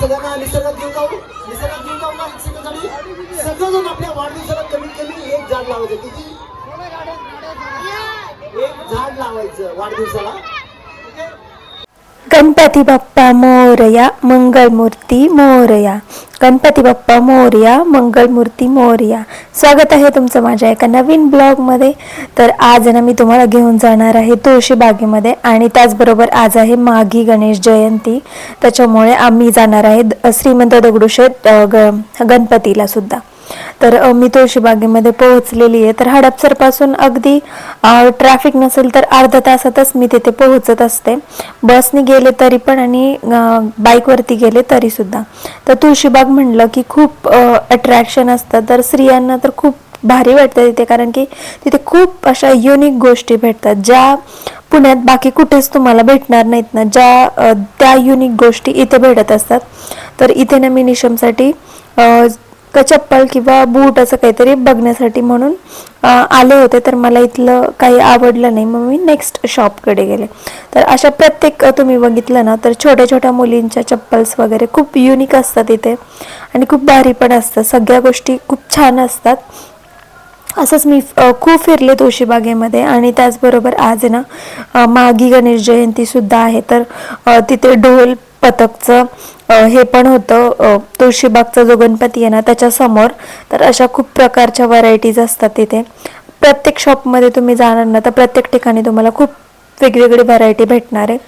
सगळ्यांना निसर्गात घेऊन जाऊ. निसर्गात घेऊन जाऊ ना सगळ्यांनी सगळेजण आपल्या वाढदिवसाला कमीत कमी एक झाड लावायचं. किती? एक झाड लावायचं वाढदिवसाला. गणपती बाप्पा मोरया मंगलमूर्ती मोरया गणपती बाप्पा मोरया मंगलमूर्ती मोरया स्वागत आहे तुमचं माझ्या एका नवीन ब्लॉगमध्ये तर आज ना मी तुम्हाला घेऊन जाणार आहे तुळशीबागेमध्ये आणि त्याचबरोबर आज आहे माघी गणेश जयंती. त्याच्यामुळे आम्ही जाणार आहे द- श्रीमंत दगडूशेठ ग गणपतीला सुद्धा. तर मी तुळशीबागेमध्ये पोहोचलेली आहे. तर हडपसरपासून अगदी ट्रॅफिक नसेल तर अर्धा तासातच मी तिथे पोहोचत असते. बसने गेले तरी पण आणि बाईकवरती गेले तरी सुद्धा. तर तुळशीबाग म्हणलं की खूप अट्रॅक्शन असतं. तर स्त्रियांना तर खूप भारी वाटतं तिथे कारण की तिथे खूप अशा युनिक गोष्टी भेटतात. ज्या पुण्यात बाकी कुठेच तुम्हाला भेटणार नाहीत ना. ज्या त्या युनिक गोष्टी इथे भेटत असतात. तर इथे ना मी निशमसाठी का चप्पल किंवा बूट असं काहीतरी बघण्यासाठी म्हणून आले होते. तर मला इथलं काही आवडलं नाही. मग मी नेक्स्ट शॉपकडे गेले. तर अशा प्रत्येक तुम्ही बघितलं ना तर छोट्या छोट्या मुलींच्या चप्पल्स वगैरे खूप युनिक असतात इथे. आणि खूप भारी पण असतात. सगळ्या गोष्टी खूप छान असतात. असंच मी खूप फिरले तुळशीबागेमध्ये आणि त्याचबरोबर आज ना मागी माघी गणेश जयंतीसुद्धा आहे. तर तिथे ढोल पथकचं हे पण होतं. तुळशीबागचा जो गणपती आहे ना त्याच्यासमोर तर अशा खूप प्रकारच्या व्हरायटीज असतात तिथे. प्रत्येक शॉपमध्ये तुम्ही जाणार ना तर प्रत्येक ठिकाणी तुम्हाला खूप वेगवेगळी व्हरायटी भेटणार आहे.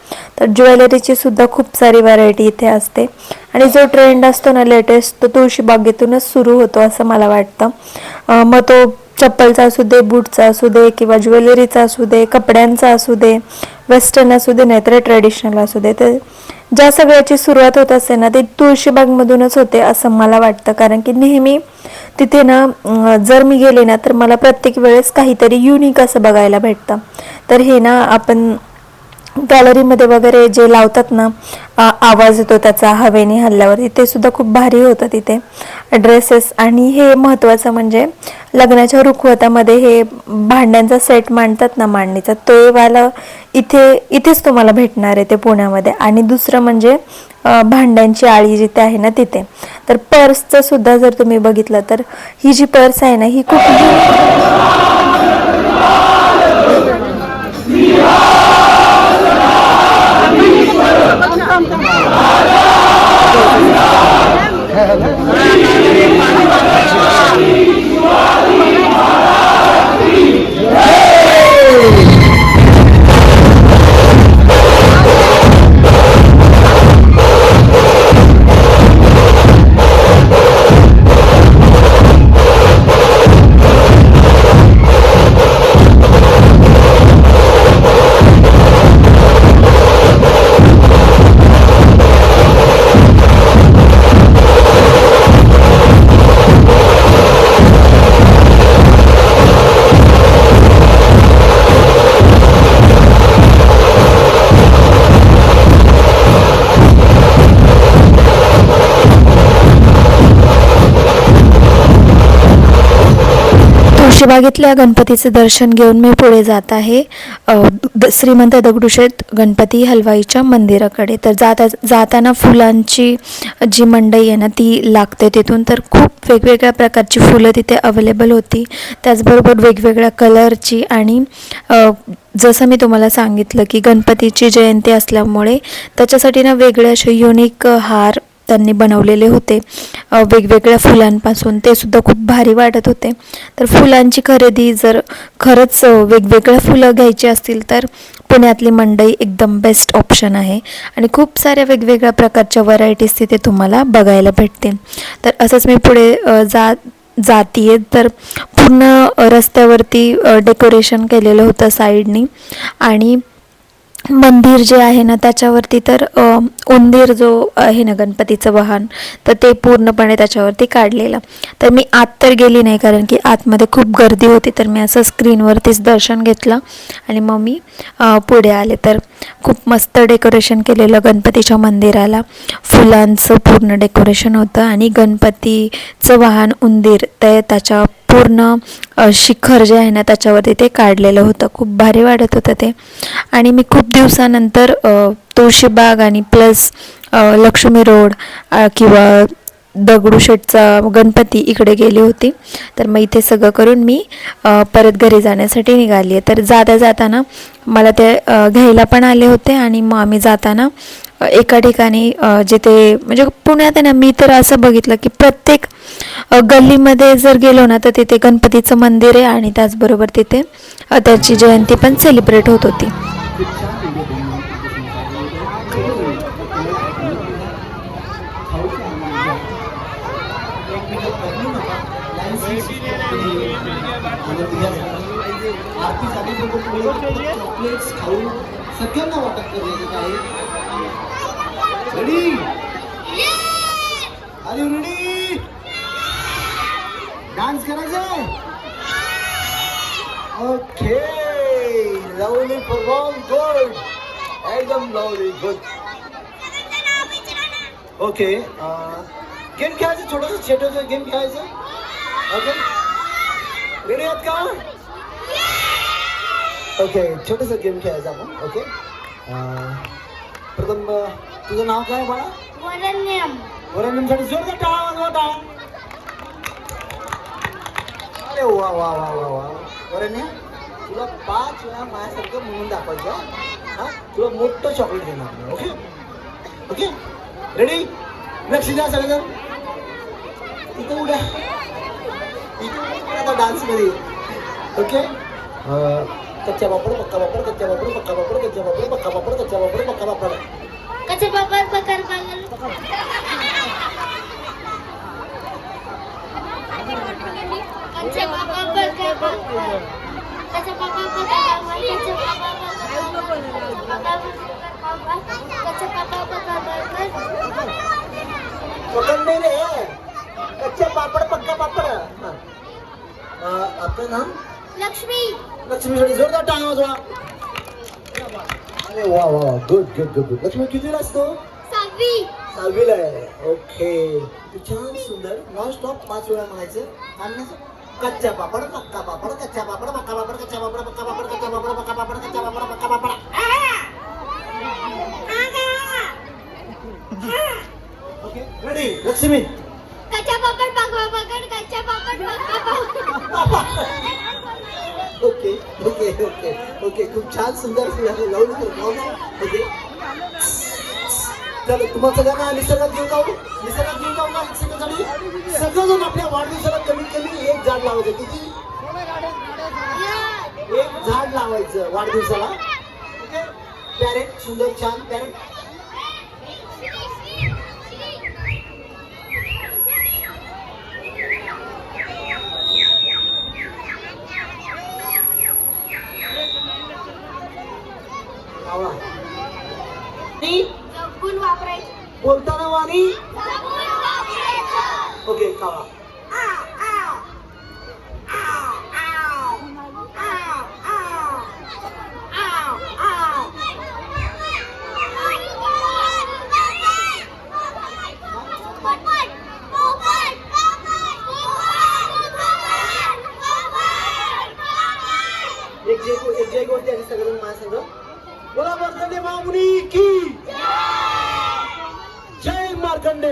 तर ज्वेलरीची सुद्धा खूप सारी व्हरायटी इथे असते. आणि जो ट्रेंड असतो ना लेटेस्ट तो तुळशीबागेतूनच सुरू होतो असं मला वाटतं. मग तो चप्पलचा असू दे बूटचा असू दे किंवा ज्वेलरीचा असू दे कपड्यांचा असू दे वेस्टर्न असू दे नाहीतर ट्रेडिशनल असू दे. तर ज्या सगळ्याची सुरुवात होत असते ना ती तुळशीबागमधूनच होते असं मला वाटतं. कारण की नेहमी तिथे ना जर मी गेले ना तर मला प्रत्येक वेळेस काहीतरी युनिक असं बघायला भेटतं. तर हे ना आपण गॅलरीमध्ये वगैरे जे लावतात ना आवाज येतो त्याचा हवेने हल्ल्यावरती ते सुद्धा खूप भारी होतं तिथे. ड्रेसेस आणि हे महत्त्वाचं म्हणजे लग्नाच्या रुखवतामध्ये हे भांड्यांचा सेट मांडतात ना मांडणीचा तो वाला इथे इथेच तुम्हाला भेटणार आहे ते पुण्यामध्ये. आणि दुसरं म्हणजे भांड्यांची आळी जिथे आहे ना तिथे. तर पर्सचं सुद्धा जर तुम्ही बघितलं तर ही जी पर्स आहे ना ही खूप হ্যাঁ হ্যাঁ।, হ্যাঁ। तुळशीबागेतल्या गणपतीचे दर्शन घेऊन मी पुढे जात आहे. श्रीमंत दगडूशेठ गणपती हलवाईच्या मंदिराकडे. तर जाता जाताना फुलांची जी मंडई आहे ना ती लागते तिथून. तर खूप वेगवेगळ्या प्रकारची फुलं तिथे अवेलेबल होती. त्याचबरोबर वेगवेगळ्या कलरची आणि जसं मी तुम्हाला सांगितलं की गणपतीची जयंती असल्यामुळे त्याच्यासाठी ना वेगळे असे युनिक हार त्यांनी बनवलेले होते. वेगवेगळ्या फुलांपासून ते सुद्धा खूप भारी वाटत होते. तर फुलांची खरेदी जर खरंच वेगवेगळ्या फुलं घ्यायची असतील तर पुण्यातली मंडई एकदम बेस्ट ऑप्शन आहे. आणि खूप साऱ्या वेगवेगळ्या प्रकारच्या व्हरायटीज तिथे तुम्हाला बघायला भेटतील. तर असंच मी पुढे जा जातीये. तर पूर्ण रस्त्यावरती डेकोरेशन केलेलं होतं साईडनी आणि मंदिर जे आहे ना त्याच्यावरती तर उंदीर जो आहे ना गणपतीचं वाहन तर ते पूर्णपणे त्याच्यावरती काढलेलं. तर मी आत तर गेली नाही कारण की आतमध्ये खूप गर्दी होती तर मी असं स्क्रीनवरतीच दर्शन घेतलं आणि मग मी पुढे आले. तर खूप मस्त डेकोरेशन केलेलं गणपतीच्या मंदिराला. फुलांचं पूर्ण डेकोरेशन होतं आणि गणपतीचं वाहन उंदीर ते त्याच्या पूर्ण शिखर जे आहे ना त्याच्यावरती ते काढलेलं होतं. खूप भारी वाटत होतं ते. आणि मी खूप दिवसानंतर तुळशीबाग आणि प्लस लक्ष्मी रोड किंवा दगडूशेठचा गणपती इकडे गेली होती. तर मग इथे सगळं करून मी परत घरी जाण्यासाठी निघाली आहे. तर जाता जाताना मला ते घ्यायला पण आले होते आणि मग आम्ही जाताना एका ठिकाणी जिथे म्हणजे पुण्यात आहे ना मी तर असं बघितलं की प्रत्येक गल्लीमध्ये जर गेलो ना तर तिथे गणपतीचं मंदिर आहे आणि त्याचबरोबर तिथे त्याची जयंती पण सेलिब्रेट होत होती. आरती झाली खाऊ सगळ्यांना वाटप करण्यात आहे ready are you ready dance करायचा ओके लवली परफॉर्म गुड एकदम लवली गुड ओके गेम खेळायचं छोटंसं छोटंसं गेम खेळायचं ओके रेडी आहात का ओके छोटंसं गेम खेळायचं आपण ओके प्रथम अं, तुझं नाव काय बाळा? वरण्यम वरांसाठी जोरदार टाळा वाजवा टाळा अरे वा वा वा वा वा वरण्या तुला पाच वेळा माझ्यासारखं म्हणून दाखवायचं हा तुला मोठं चॉकलेट देणार मी ओके ओके रेडी लक्ष द्या सगळेजण इथे उड्या इथे उड्या आता डान्समध्ये ओके अं, कच्चा पापड पक्का पापड कच्चा पापड पक्का पापड कच्चा पापड पक्का पापड कच्चा पापड पक्का पापड कच्चे पापड पकर पागल कच्चे पापड पकर पागल कच्चे पापड पकर पागल कच्चे पापड कच्चे पापड पकर पागल पकड़ नहीं रहे कच्चे पापड़ पक्का पापड़ हाँ। आ, आपका नाम लक्ष्मी लक्ष्मी थोडी जोरदार टांग वाजवा अरे वा वा good good good good Lakshmi किती असतो सावी सहावीला आहे ओके तू छान सुंदर नॉन स्टॉप पाच वेळा म्हणायचं आणि कच्चा पापड पक्का पापड कच्चा पापड पक्का पापड कच्चा पापड पक्का पापड कच्चा पापड पक्का पापड कच्चा पापड पक्का पापड ओके रेडी लक्ष्मी कच्चा पापड पकर पकड कच्चा पापड पक्का पापड ओके ओके ओके ओके खूप छान सुंदर सुंदर लावून परफॉर्मन्स ओके तर तुम्हाला सगळ्यांना निसर्गात घेऊन जाऊ. निसर्गात घेऊन जाऊ ना एक सेकंडसाठी सगळेजण आपल्या वाढदिवसाला कमीत कमी एक झाड लावायचं. किती? एक झाड लावायचं वाढदिवसाला. ओके? पॅरेट सुंदर छान पॅरेट लावा आणि जपून वापरायचं बोलताना वाणी जपून वापरायचं ओके कावा एक जय एक जय गोष्टी आणि सगळं माझ्या संग बोला मार्कंडे महामुनी की? जय मार्कंडे.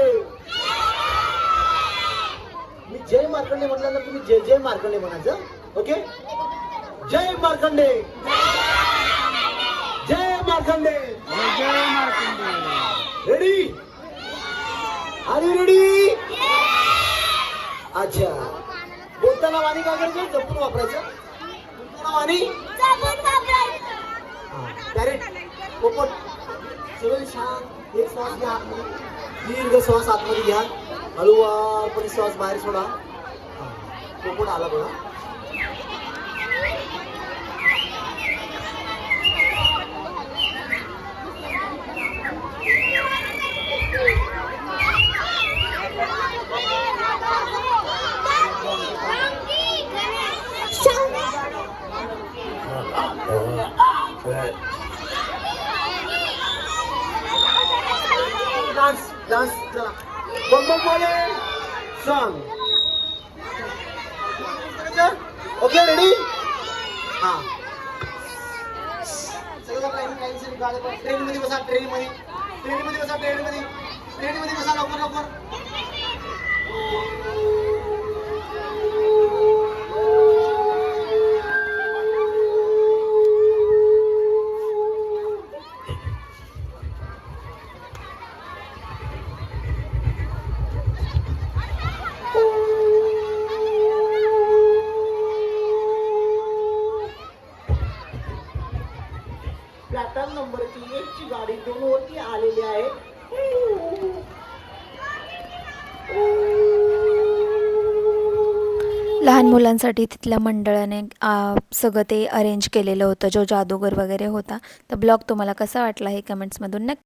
मी जय मार्कंडे म्हटल्यानंतर तुम्ही जय जय मार्कंडे म्हणायचं ओके? जय मार्कंडे. जय Markande. Ready are you ready अच्छा. बोलताना वाणी काय करायचं? जपून वापरायचं. बोलताना वाणी? डायरेक्ट पोपट सगळे शांत एक श्वास घ्या आतमध्ये. दीर्घ श्वास आतमध्ये घ्या. हळूवारपणे श्वास बाहेर सोडा. हा. पोपट आला बघा. डान्स सॉन्ग ओके रेडी हा सगळं ट्रेन मध्ये बसा ट्रेन मध्ये. ट्रेन मध्ये बसा ट्रेन मध्ये. ट्रेन मध्ये बसा लवकर लवकर. प्लॅटफॉर्म नंबरची एकची गाडी दोन वरती आलेली आहे. लहान मुलांसाठी तिथल्या मंडळाने सगळं ते अरेंज केलेलं होतं. जो जादूगर वगैरे होता. तर ब्लॉग तुम्हाला कसा वाटला हे कमेंट्समधून नक्की